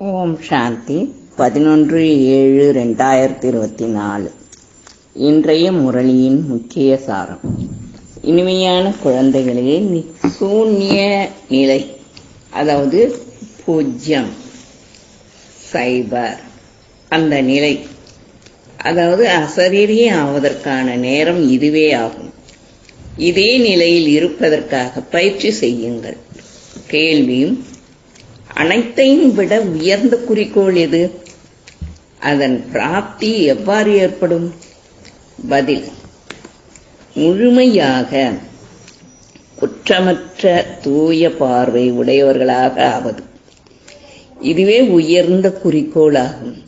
ஓம் சாந்தி. பதினொன்று ஏழு ரெண்டாயிரத்தி இருபத்தி நாலு இன்றைய முரளியின் முக்கிய சாரம். இனிமையான குழந்தைகளே சூன்ய நிலை அதாவது பூஜ்யம் சைபர் அந்த நிலை. அதாவது அசரீரி ஆவதற்கான நேரம் இதுவே ஆகும். இதே நிலையில் இருப்பதற்காக பயிற்சி செய்யுங்கள். கேள்வியும் அனைத்தையும் விட உயர்ந்த குறிக்கோள் எது? அதன் பிராப்தி எவ்வாறு ஏற்படும்? பதில் முழுமையாக குற்றமற்ற தூய பார்வை உடையவர்களாக ஆவது. இதுவே உயர்ந்த குறிக்கோளாகும்.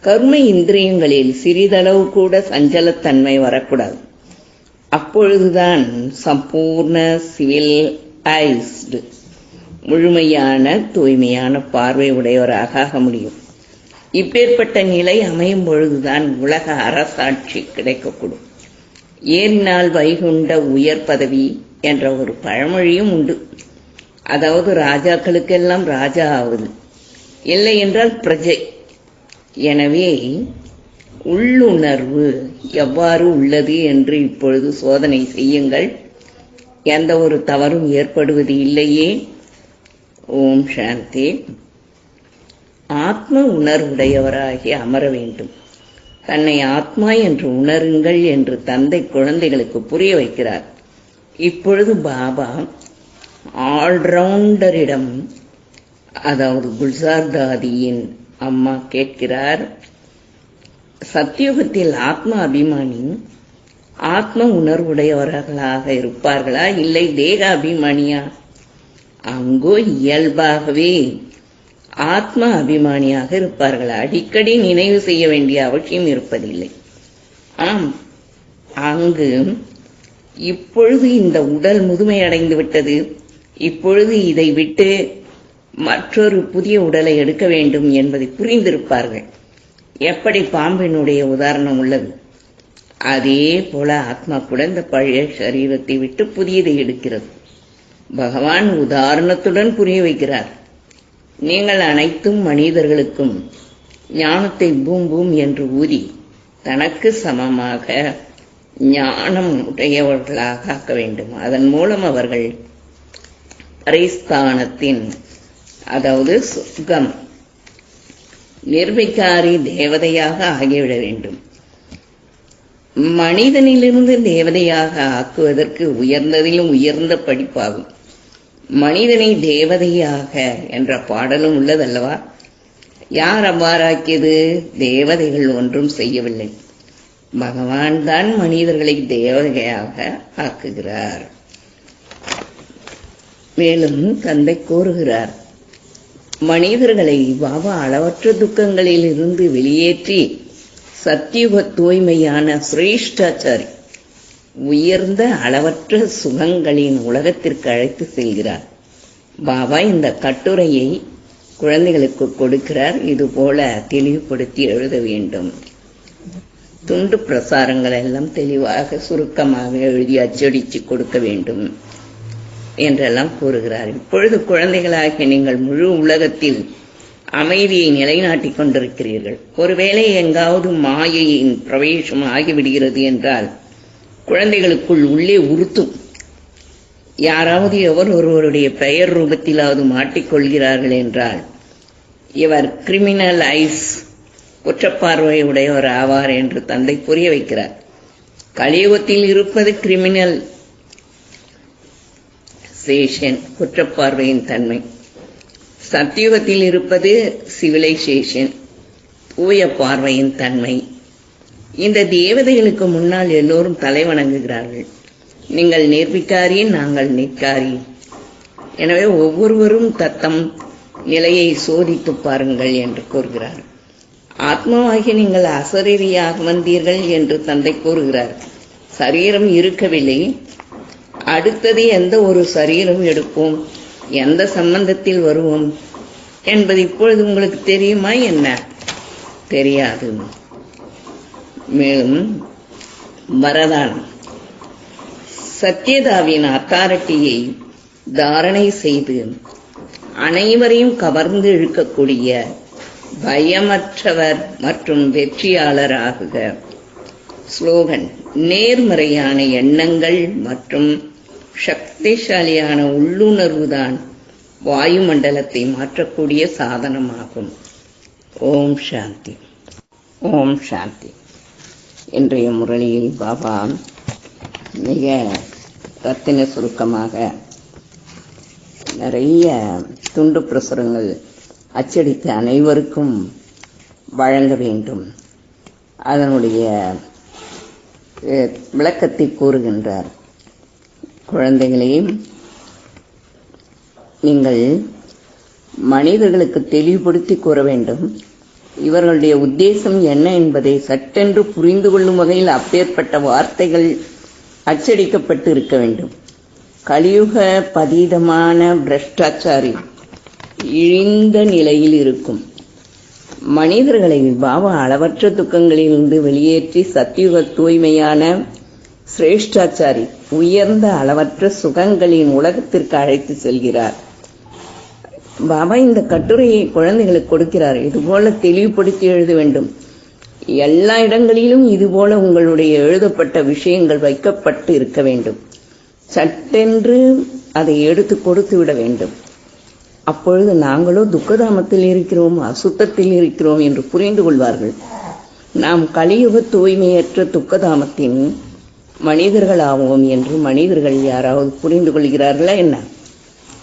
கர்ம இந்திரியங்களில் சிறிதளவு கூட சஞ்சலத்தன்மை வரக்கூடாது. அப்பொழுதுதான் சம்பூர்ண சிவில் ஐஸ்டு முழுமையான தூய்மையான பார்வை உடையவராக ஆக முடியும். இப்பேற்பட்ட நிலை அமையும் பொழுதுதான் உலக அரசாட்சி கிடைக்கக்கூடும். ஏறினால் வைகுண்ட உயர் பதவி என்ற ஒரு பழமொழியும் உண்டு. அதாவது ராஜாக்களுக்கெல்லாம் ராஜா ஆவது. இல்லை என்றால் பிரஜை. எனவே உள்ளுணர்வு எவ்வாறு உள்ளது என்று இப்பொழுது சோதனை செய்யுங்கள். எந்த ஒரு தவறும் ஏற்படுவது இல்லையே. ஓம் சாந்தி. ஆத்ம உணர்வுடையவராகி அமர வேண்டும். தன்னை ஆத்மா என்று உணருங்கள் என்று தந்தை குழந்தைகளுக்கு புரிய வைக்கிறார். இப்பொழுது பாபா ஆல்ரவுண்டரிடம் அதாவது குல்சார் தாதியின் அம்மா கேட்கிறார் சத்தியுகத்தில் ஆத்ம அபிமானி ஆத்ம உணர்வுடையவர்களாக இருப்பார்களா? இல்லை தேக அபிமானியா? அங்கோ இயல்பாகவே ஆத்ம அபிமானியாக இருப்பார்கள். அடிக்கடி நினைவு செய்ய வேண்டிய அவசியம் இருப்பதில்லை. ஆம் அங்கு இப்பொழுது இந்த உடல் முதுமையடைந்து விட்டது. இப்பொழுது இதை விட்டு மற்றொரு புதிய உடலை எடுக்க வேண்டும் என்பதை புரிந்திருப்பார்கள். எப்படி பாம்பினுடைய உதாரணம் உள்ளது? அதே போல ஆத்மா கூட இந்த பழைய சரீரத்தை விட்டு புதியதை எடுக்கிறது. பகவான் உதாரணத்துடன் புரிய வைக்கிறார். நீங்கள் அனைத்தும் மனிதர்களுக்கும் ஞானத்தை பூம் பூம் என்று ஊதி தனக்கு சமமாக ஞானம் உடையவர்களாக ஆக்க வேண்டும். அதன் மூலம் அவர்கள் பரிஸ்தானத்தின் அதாவது சுகம் நிர்விகாரி தேவதையாக ஆகிவிட வேண்டும். மனிதனிலிருந்து தேவதையாக ஆக்குவதற்கு உயர்ந்ததிலும் உயர்ந்த படிப்பாகும். மனிதனை தேவதையாக என்ற பாடலும் உள்ளதல்லவா? யார் அவ்வாறாக்கியது? தேவதைகள் ஒன்றும் செய்யவில்லை. பகவான் தான் மனிதர்களை தேவதையாக ஆக்குகிறார். மேலும் தந்தை கூறுகிறார் மனிதர்களை பாபா அளவற்ற துக்கங்களில் இருந்து வெளியேற்றி சத்தியுக தூய்மையான சிரேஷ்டாச்சாரி உயர்ந்த அளவற்ற சுகங்களின் உலகத்திற்கு அழைத்து செல்கிறார். பாபா இந்த கட்டுரையை குழந்தைகளுக்கு கொடுக்கிறார். இது போல தெளிவுபடுத்தி எழுத வேண்டும். துண்டு பிரசாரங்கள் எல்லாம் தெளிவாக சுருக்கமாக எழுதி அச்சடித்து கொடுக்க வேண்டும் என்றெல்லாம் கூறுகிறார். இப்பொழுது குழந்தைகளாகிய நீங்கள் முழு உலகத்தில் அமைதியை நிலைநாட்டிக் கொண்டிருக்கிறீர்கள். ஒருவேளை எங்காவது மாயையின் பிரவேசம் ஆகிவிடுகிறது என்றால் குழந்தைகளுக்குள் உள்ளே உறுத்தும். யாராவது எவர் ஒருவருடைய பெயர் ரூபத்திலாவது மாட்டிக்கொள்கிறார்கள் என்றால் இவர் கிரிமினல் ஐஸ் குற்றப்பார்வை உடையவர் ஆவார் என்று தந்தை புரிய வைக்கிறார். கலியுகத்தில் இருப்பது கிரிமினல் சேஷன் குற்றப்பார்வையின் தன்மை. சத்தியுகத்தில் இருப்பது சிவிலைசேஷன் தூய பார்வையின் தன்மை. இந்த தேவதைகளுக்கு முன்னால் எல்லோரும் தலை வணங்குகிறார்கள். நீங்கள் நேர்விக்காரி நாங்கள் நிற்காரி. எனவே ஒவ்வொருவரும் தத்தம் நிலையை சோதித்து பாருங்கள் என்று கூறுகிறார். ஆத்மாவாகி நீங்கள் அசரீரியாக வந்தீர்கள் என்று தந்தை கூறுகிறார். சரீரம் இருக்கவில்லை. அடுத்தது எந்த ஒரு சரீரம் எடுப்போம்? எந்த சம்பந்தத்தில் வருவோம்? என்பது இப்பொழுது உங்களுக்கு தெரியுமா என்ன? தெரியாது. மேலும் வரதானம் சத்யதாவின் அத்தாரிட்டியை தாரணை செய்து அனைவரையும் கவர்ந்து இழுக்கக்கூடிய பயமற்றவர் மற்றும் வெற்றியாளராகுக. ஸ்லோகன் நேர்மறையான எண்ணங்கள் மற்றும் சக்திசாலியான உள்ளுணர்வுதான் வாயுமண்டலத்தை மாற்றக்கூடிய சாதனமாகும். ஓம் சாந்தி. ஓம் சாந்தி. இன்றைய முரளியில் பாபா மிக ரத்தின சுருக்கமாக நிறைய துண்டு பிரசுரங்கள் அச்சடித்த அனைவருக்கும் வழங்க வேண்டும். அதனுடைய விளக்கத்தை கூறுகின்றார். குழந்தைகளையும் நீங்கள் மனிதர்களுக்கு தெளிவுபடுத்தி கூற வேண்டும். இவர்களுடைய உத்தேசம் என்ன என்பதை சட்டென்று புரிந்து கொள்ளும் வகையில் அப்பேற்பட்ட வார்த்தைகள் அச்சடிக்கப்பட்டு இருக்க வேண்டும். கலியுக பதீதமான பிரஷ்டாச்சாரி இழிந்த நிலையில் இருக்கும். மனிதர்களை பாபா அளவற்ற துக்கங்களிலிருந்து வெளியேற்றி சத்தியுக தூய்மையான சிரேஷ்டாச்சாரி உயர்ந்த அளவற்ற சுகங்களின் உலகத்திற்கு அழைத்து செல்கிறார். பாபா இந்த கட்டுரையை குழந்தைகளுக்கு கொடுக்கிறார். இதுபோல தெளிவுபடுத்தி எழுத வேண்டும். எல்லா இடங்களிலும் இதுபோல உங்களுடைய எழுதப்பட்ட விஷயங்கள் வைக்கப்பட்டு இருக்க வேண்டும். சட்டென்று அதை எடுத்து கொடுத்து விட வேண்டும். அப்பொழுது நாங்களோ துக்கதாமத்தில் இருக்கிறோம் அசுத்தத்தில் இருக்கிறோம் என்று புரிந்து கொள்வார்கள். நாம் கலியுக தூய்மையற்ற துக்கதாமத்தின் மனிதர்களாவோம் என்று மனிதர்கள் யாராவது புரிந்து கொள்கிறார்களா என்ன?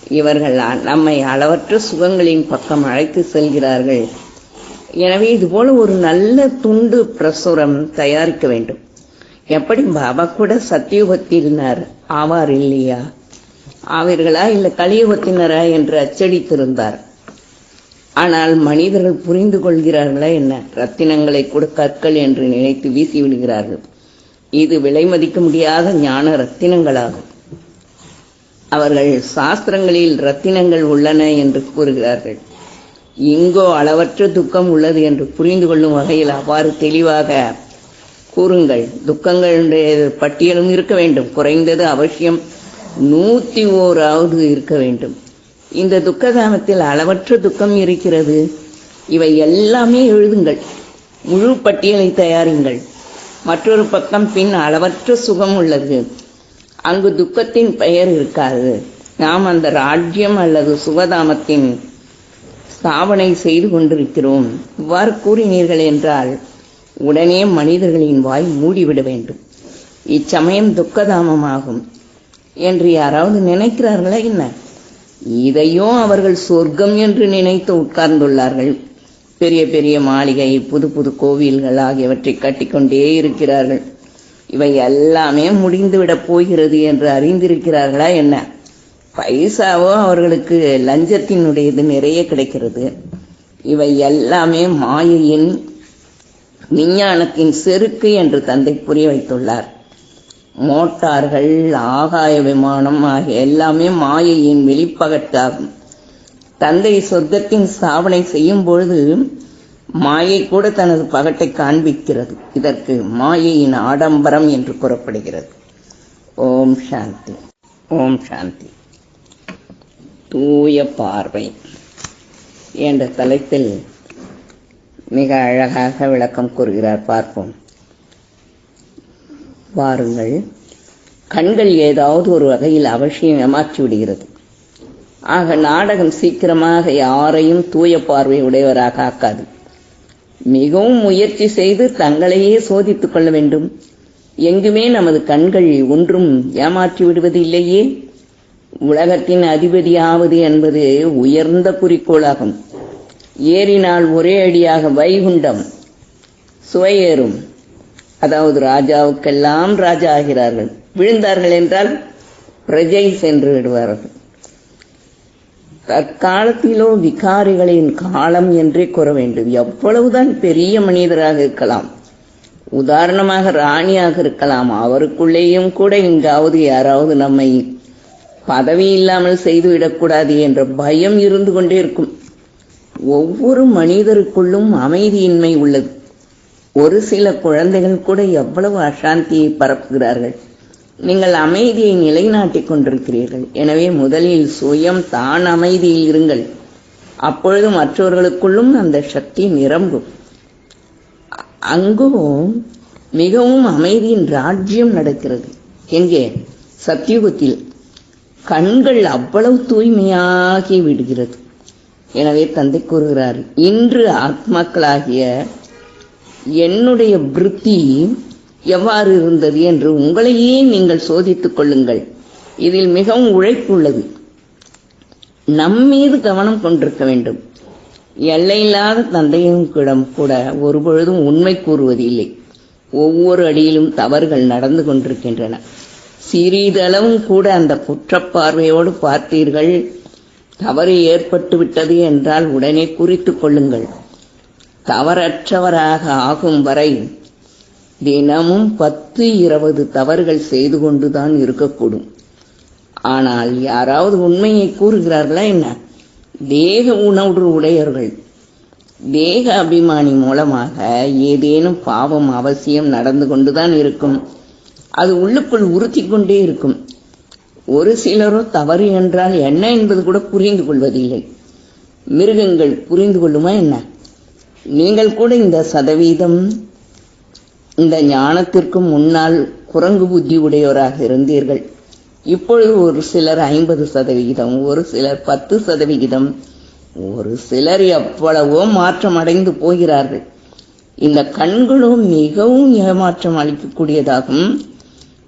இவர்கள் நம்மை அளவற்ற சுகங்களின் பக்கம் அழைத்து செல்கிறார்கள். எனவே இதுபோல ஒரு நல்ல துண்டு பிரசுரம் தயாரிக்க வேண்டும். எப்படி? பாபா கூட சத்தியுகத்தினர். ஆவார் இல்லையா? ஆவீர்களா? இல்ல கலியுகத்தினரா என்று அச்சடித்திருந்தார். ஆனால் மனிதர்கள் புரிந்து கொள்கிறார்களா என்ன? ரத்தினங்களை கூட கற்கள் என்று நினைத்து வீசி விடுகிறார்கள். இது விலை மதிக்க முடியாத ஞான ரத்தினங்களாகும். அவர்கள் சாஸ்திரங்களில் ரத்தினங்கள் உள்ளன என்று கூறுகிறார்கள். இங்கோ அளவற்ற துக்கம் உள்ளது என்று புரிந்து கொள்ளும் வகையில் அவ்வாறு தெளிவாக கூறுங்கள். துக்கங்களுடைய பட்டியலும் இருக்க வேண்டும். குறைந்தது அவசியம் நூற்றி ஓராவது இருக்க வேண்டும். இந்த துக்கதாமத்தில் அளவற்ற துக்கம் இருக்கிறது. இவை எல்லாமே எழுதுங்கள். முழு பட்டியலை தயாரிங்கள். மற்றொரு பக்கம் பின் அளவற்ற சுகம் உள்ளது. அங்கு துக்கத்தின் பெயர் இருக்காது. நாம் அந்த ராஜ்யம் அல்லது சுகதாமத்தின் ஸ்தாபனை செய்து கொண்டிருக்கிறோம். இவ்வாறு கூறினீர்கள் என்றால் உடனே மனிதர்களின் வாய் மூடிவிட வேண்டும். இச்சமயம் துக்கதாமமாகும். என்று யாராவது நினைக்கிறார்களா என்ன? இதையும் அவர்கள் சொர்க்கம் என்று நினைத்து உட்கார்ந்துள்ளார்கள். பெரிய பெரிய மாளிகை புது புது கோவில்கள் ஆகியவற்றை கட்டிக்கொண்டே இருக்கிறார்கள். இவை எல்லாமே முடிந்துவிடப் போகிறது என்று அறிந்திருக்கிறார்களா என்ன? பைசாவோ அவர்களுக்கு லஞ்சத்தினுடையது நிறைய கிடைக்கிறது. இவை எல்லாமே மாயையின் விஞ்ஞானத்தின் செருக்கு என்று தந்தை புரிய வைத்துள்ளார். மோட்டார்கள் ஆகாய விமானம் ஆகிய எல்லாமே மாயையின் வெளிப்பகட்டாகும் தந்தை சொர்க்கத்தின் ஸ்தாபனை செய்யும் பொழுது மாயை கூட தனது பகட்டை காண்பிக்கிறது. இதற்கு மாயையின் ஆடம்பரம் என்று கூறப்படுகிறது. ஓம் சாந்தி. ஓம் சாந்தி. தூய பார்வை என்ற தலைப்பில் மிக அழகாக விளக்கம் கூறுகிறார். பார்ப்போம். வாருங்கள். கண்கள் ஏதாவது ஒரு வகையில் அவசியம் ஏமாற்றி விடுகிறது. ஆக நாடகம் சீக்கிரமாக யாரையும் தூய பார்வை உடையவராக ஆக்காது. மிகவும் முயற்சி செய்து தங்களையே சோதித்துக் கொள்ள வேண்டும். எங்குமே நமது கண்கள் ஒன்றும் ஏமாற்றி விடுவது இல்லையே. உலகத்தின் அதிபதியாவது என்பது உயர்ந்த குறிக்கோளாகும். ஏறினால் ஒரே அடியாக வைகுண்டம் சுவையேறும். அதாவது ராஜாவுக்கெல்லாம் ராஜா ஆகிறார்கள் விழுந்தார்கள் என்றால் பிரஜை சென்று விடுவார்கள். தற்காலத்திலோ விகாரிகளின் காலம் என்றே கூற வேண்டும். எவ்வளவுதான் பெரிய மனிதராக இருக்கலாம். உதாரணமாக ராணியாக இருக்கலாம். அவருக்குள்ளேயும் கூட எங்காவது யாராவது நம்மை பதவி இல்லாமல் செய்துவிடக்கூடாது என்ற பயம் இருந்து கொண்டே இருக்கும். ஒவ்வொரு மனிதருக்குள்ளும் அமைதியின்மை உள்ளது. ஒரு சில குழந்தைகள் கூட எவ்வளவு அசாந்தியை பரப்புகிறார்கள். நீங்கள் அமைதியை நிலைநாட்டிக் கொண்டிருக்கிறீர்கள். எனவே முதலில் சுயம் தான் அமைதியில் இருங்கள். அப்பொழுது மற்றவர்களுக்குள்ளும் அந்த சக்தி நிரம்பும். அங்கும் மிகவும் அமைதியின் ராஜ்யம் நடக்கிறது. எங்கே? சத்தியுகத்தில். கண்கள் அவ்வளவு தூய்மையாகி விடுகிறது. எனவே தந்தை கூறுகிறார் இன்று ஆத்மாக்களாகிய என்னுடைய விருத்தி எவ்வாறு இருந்தது என்று உங்களையே நீங்கள் சோதித்துக் கொள்ளுங்கள். இதில் மிகவும் உழைப்பு உள்ளது நம்மீது கவனம் கொண்டிருக்க வேண்டும். எல்லையில்லாத தந்தையிடம் கூட ஒருபொழுதும் உண்மை கூறுவது இல்லை ஒவ்வொரு அடியிலும் தவறுகள் நடந்து கொண்டிருக்கின்றன. சிறிதளவும் கூட அந்த குற்றப்பார்வையோடு பார்த்தீர்கள். தவறு ஏற்பட்டு விட்டது என்றால் உடனே குறித்துக் கொள்ளுங்கள். தவறற்றவராக ஆகும் வரை தினமும் பத்து இருபது தவறுகள் செய்து கொண்டுதான் இருக்கக்கூடும். ஆனால் யாராவது உண்மையை கூறுகிறார்களா என்ன? தேக உணர்வு உடையவர்கள். தேக அபிமானி மூலமாக ஏதேனும் பாவம் அவசியம் நடந்து கொண்டுதான் இருக்கும். அது உள்ளுக்குள் உறுத்தி கொண்டே இருக்கும். ஒரு சிலரோ தவறு என்றால் என்ன என்பது கூட புரிந்து கொள்வதில்லை. மிருகங்கள் புரிந்து கொள்ளுமா என்ன? நீங்கள் கூட இந்த சதவீதம் இந்த ஞானத்திற்கு முன்னால் குரங்கு புத்தி உடையவராக இருந்தீர்கள். இப்பொழுது ஒரு சிலர் ஐம்பது சதவிகிதம் ஒரு சிலர் பத்து சதவிகிதம் ஒரு சிலர் எவ்வளவோ மாற்றம் அடைந்து போகிறார்கள். இந்த கண்களும் மிகவும் ஏமாற்றம் அளிக்கக்கூடியதாகும்.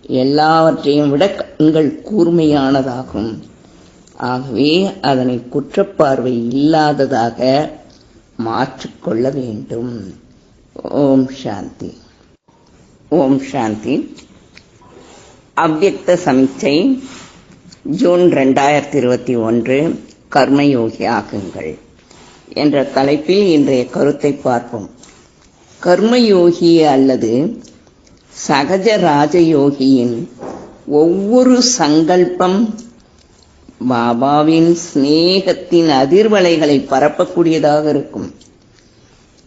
எல்லாவற்றையும் விட கண்கள் கூர்மையானதாகும். ஆகவே அதனை குற்றப்பார்வை இல்லாததாக மாற்றிக்கொள்ள வேண்டும். ஓம் சாந்தி. ஓம் சாந்தி. அவ்யக்த சமிச்சை ஜூன் ரெண்டாயிரத்தி இருபத்தி ஒன்று கர்மயோகி ஆகுங்கள் என்ற தலைப்பில் இன்றைய கருத்தை பார்ப்போம். கர்மயோகி அல்லது சகஜ ராஜயோகியின் ஒவ்வொரு சங்கல்பம் பாபாவின் சிநேகத்தின் அதிர்வலைகளை பரப்பக்கூடியதாக இருக்கும்.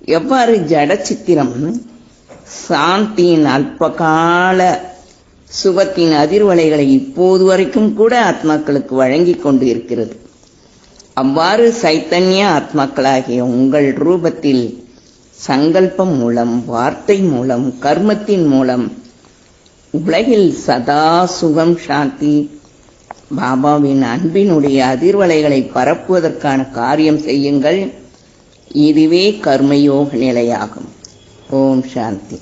எவ்வாறு ஜட சித்திரம் சாந்தியின் அல்பகால சுகத்தின் அதிர்வலைகளை இப்போது வரைக்கும் கூட ஆத்மாக்களுக்கு வழங்கிக் கொண்டு இருக்கிறது அவ்வாறு சைத்தன்ய ஆத்மாக்களாகிய உங்கள் ரூபத்தில் சங்கல்பம் மூலம் வார்த்தை மூலம் கர்மத்தின் மூலம் உலகில் சதா சுகம் சாந்தி பாபாவின் அன்பினுடைய அதிர்வலைகளை பரப்புவதற்கான காரியம் செய்யுங்கள். இதுவே கர்மயோக நிலையாகும். ஓம் சாந்தி